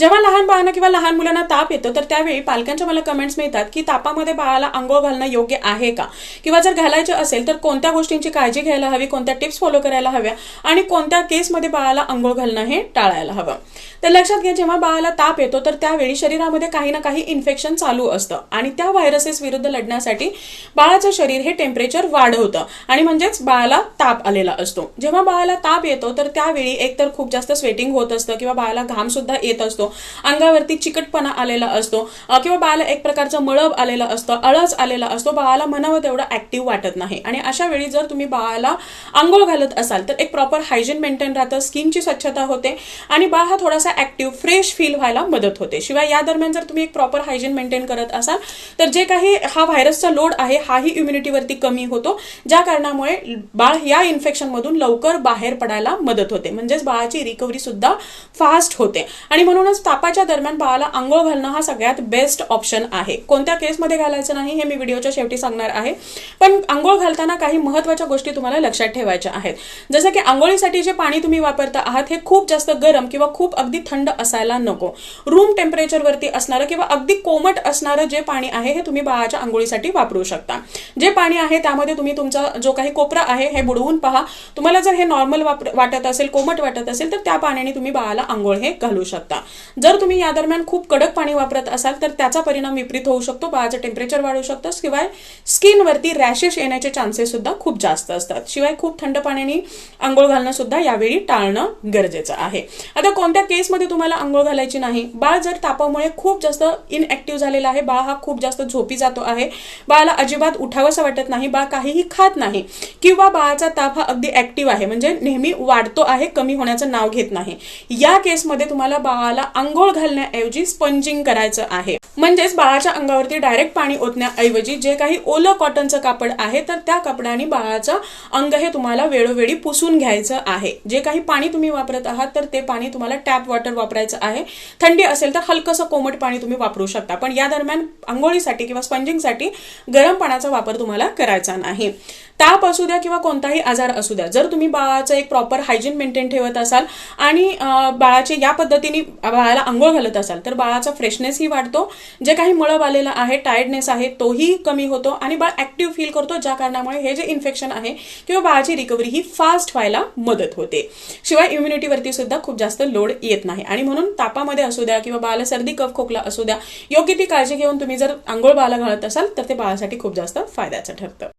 जेव्हा लहान बाळांना किंवा लहान मुलांना ताप येतो तर त्यावेळी पालकांच्या मला कमेंट्स मिळतात की तापामध्ये बाळाला आंघोळ घालणं योग्य आहे का? किंवा जर घालायचे असेल तर कोणत्या गोष्टींची काळजी घ्यायला हवी? कोणत्या टिप्स फॉलो करायला हव्या? आणि कोणत्या केसमध्ये बाळाला आंघोळ घालणं हे टाळायला हवं? तर लक्षात घ्या जेव्हा बाळाला ताप येतो तर त्यावेळी शरीरामध्ये काही ना काही इन्फेक्शन चालू असतं. आणि त्या व्हायरसेस विरुद्ध लढण्यासाठी बाळाचं शरीर हे टेम्परेचर वाढवतं. आणि म्हणजेच बाळाला ताप आलेला असतो. जेव्हा बाळाला ताप येतो तर त्यावेळी एकतर खूप जास्त स्वेटिंग होत असतं किंवा बाळाला घाम सुद्धा येत असतो. अंगावरती चिकटपणा आलेला असतो किंवा बाळाला एक प्रकारचं मळब आलेलं असतं अळस आलेला असतो बाळाला म्हणावं तेवढं ऍक्टिव्ह वाटत नाही. आणि अशा वेळी जर तुम्ही बाळाला आंघोळ घालत असाल तर एक प्रॉपर हायजीन मेंटेन राहतं स्किनची स्वच्छता होते आणि बाळ हा थोडासा ऍक्टिव्ह फ्रेश फील व्हायला मदत होते. शिवाय या दरम्यान जर तुम्ही एक प्रॉपर हायजीन मेंटेन करत असाल तर जे काही हा व्हायरसचा लोड आहे हाही इम्युनिटीवरती कमी होतो ज्या कारणामुळे बाळ या इन्फेक्शनमधून लवकर बाहेर पडायला मदत होते. म्हणजेच बाळाची रिकव्हरी सुद्धा फास्ट होते. आणि म्हणूनच तापाच्या दरम्यान बाळाला आंघोळ घालणं हा सगळ्यात बेस्ट ऑप्शन आहे. कोणत्या केसमध्ये घालायचं नाही हे मी व्हिडिओच्या शेवटी सांगणार आहे. पण आंघोळ घालताना काही महत्त्वाच्या गोष्टी तुम्हाला लक्षात ठेवायच्या आहेत. जसं की आंघोळीसाठी जे पाणी तुम्ही वापरता आहात हे खूप जास्त गरम किंवा खूप अगदी थंड असायला नको. रूम टेम्परेचरवरती असणारं किंवा अगदी कोमट असणारं जे पाणी आहे हे तुम्ही बाळाच्या आंघोळीसाठी वापरू शकता. जे पाणी आहे त्यामध्ये तुम्ही तुमचा जो काही कोपरा आहे हे बुडवून पहा. तुम्हाला जर हे नॉर्मल वाटत असेल कोमट वाटत असेल तर त्या पाण्याने तुम्ही बाळाला आंघोळ हे घालू शकता. जर तुम्ही या दरम्यान खूप कडक पाणी वापरत असाल तर त्याचा परिणाम विपरीत होऊ शकतो. बाळाचं टेम्परेचर वाढू शकतं. शिवाय स्किनवरती रॅशेस येण्याचे चान्सेस सुद्धा खूप जास्त असतात. शिवाय खूप थंड पाण्याने आंघोळ घालणं सुद्धा यावेळी टाळणं गरजेचं आहे. आता कोणत्या केसमध्ये तुम्हाला आंघोळ घालायची नाही? बाळ जर तापामुळे खूप जास्त इनऍक्टिव्ह झालेला आहे बाळ हा खूप जास्त झोपी जातो आहे बाळाला अजिबात उठावंसं वाटत नाही बाळ काहीही खात नाही किंवा बाळाचा ताप हा अगदी ऍक्टिव्ह आहे. म्हणजे नेहमी वाढतो आहे कमी होण्याचं नाव घेत नाही. या केसमध्ये तुम्हाला बाळाला आंघोळ घालण्याऐवजी स्पंजिंग करायचं आहे. म्हणजेच बाळाच्या अंगावरती डायरेक्ट पाणी ओतण्याऐवजी जे काही ओलं कॉटनचं कापड आहे तर त्या कपड्याने बाळाचं अंग हे तुम्हाला वेळोवेळी पुसून घ्यायचं आहे. जे काही पाणी तुम्ही वापरत आहात तर ते पाणी तुम्हाला टॅप वॉटर वापरायचं आहे. थंडी असेल तर हलकंसं कोमट पाणी तुम्ही वापरू शकता. पण या दरम्यान आंघोळीसाठी किंवा स्पंजिंगसाठी गरम पाण्याचा वापर तुम्हाला करायचा नाही. ताप असू द्या किंवा कोणताही आजार असू द्या. जर तुम्ही बाळाचं एक प्रॉपर हायजीन मेंटेन ठेवत असाल आणि बाळाचे या पद्धतीने बाळाला आंघोळ घालत असाल तर बाळाचा फ्रेशनेसही वाढतो. जे काही मळब आलेलं आहे टायर्डनेस आहे तोही कमी होतो आणि बाळ ऍक्टिव्ह फील करतो ज्या कारणामुळे हे जे इन्फेक्शन आहे किंवा बाळाची रिकव्हरी ही फास्ट व्हायला मदत होते. शिवाय इम्युनिटीवरती सुद्धा खूप जास्त लोड येत नाही. आणि म्हणून तापामध्ये असू द्या किंवा बाळाला सर्दी कफ खोकला असू द्या योग्य ती काळजी घेऊन तुम्ही जर आंघोळ बाळाला घालत असाल तर ते बाळासाठी खूप जास्त फायद्याचं ठरतं.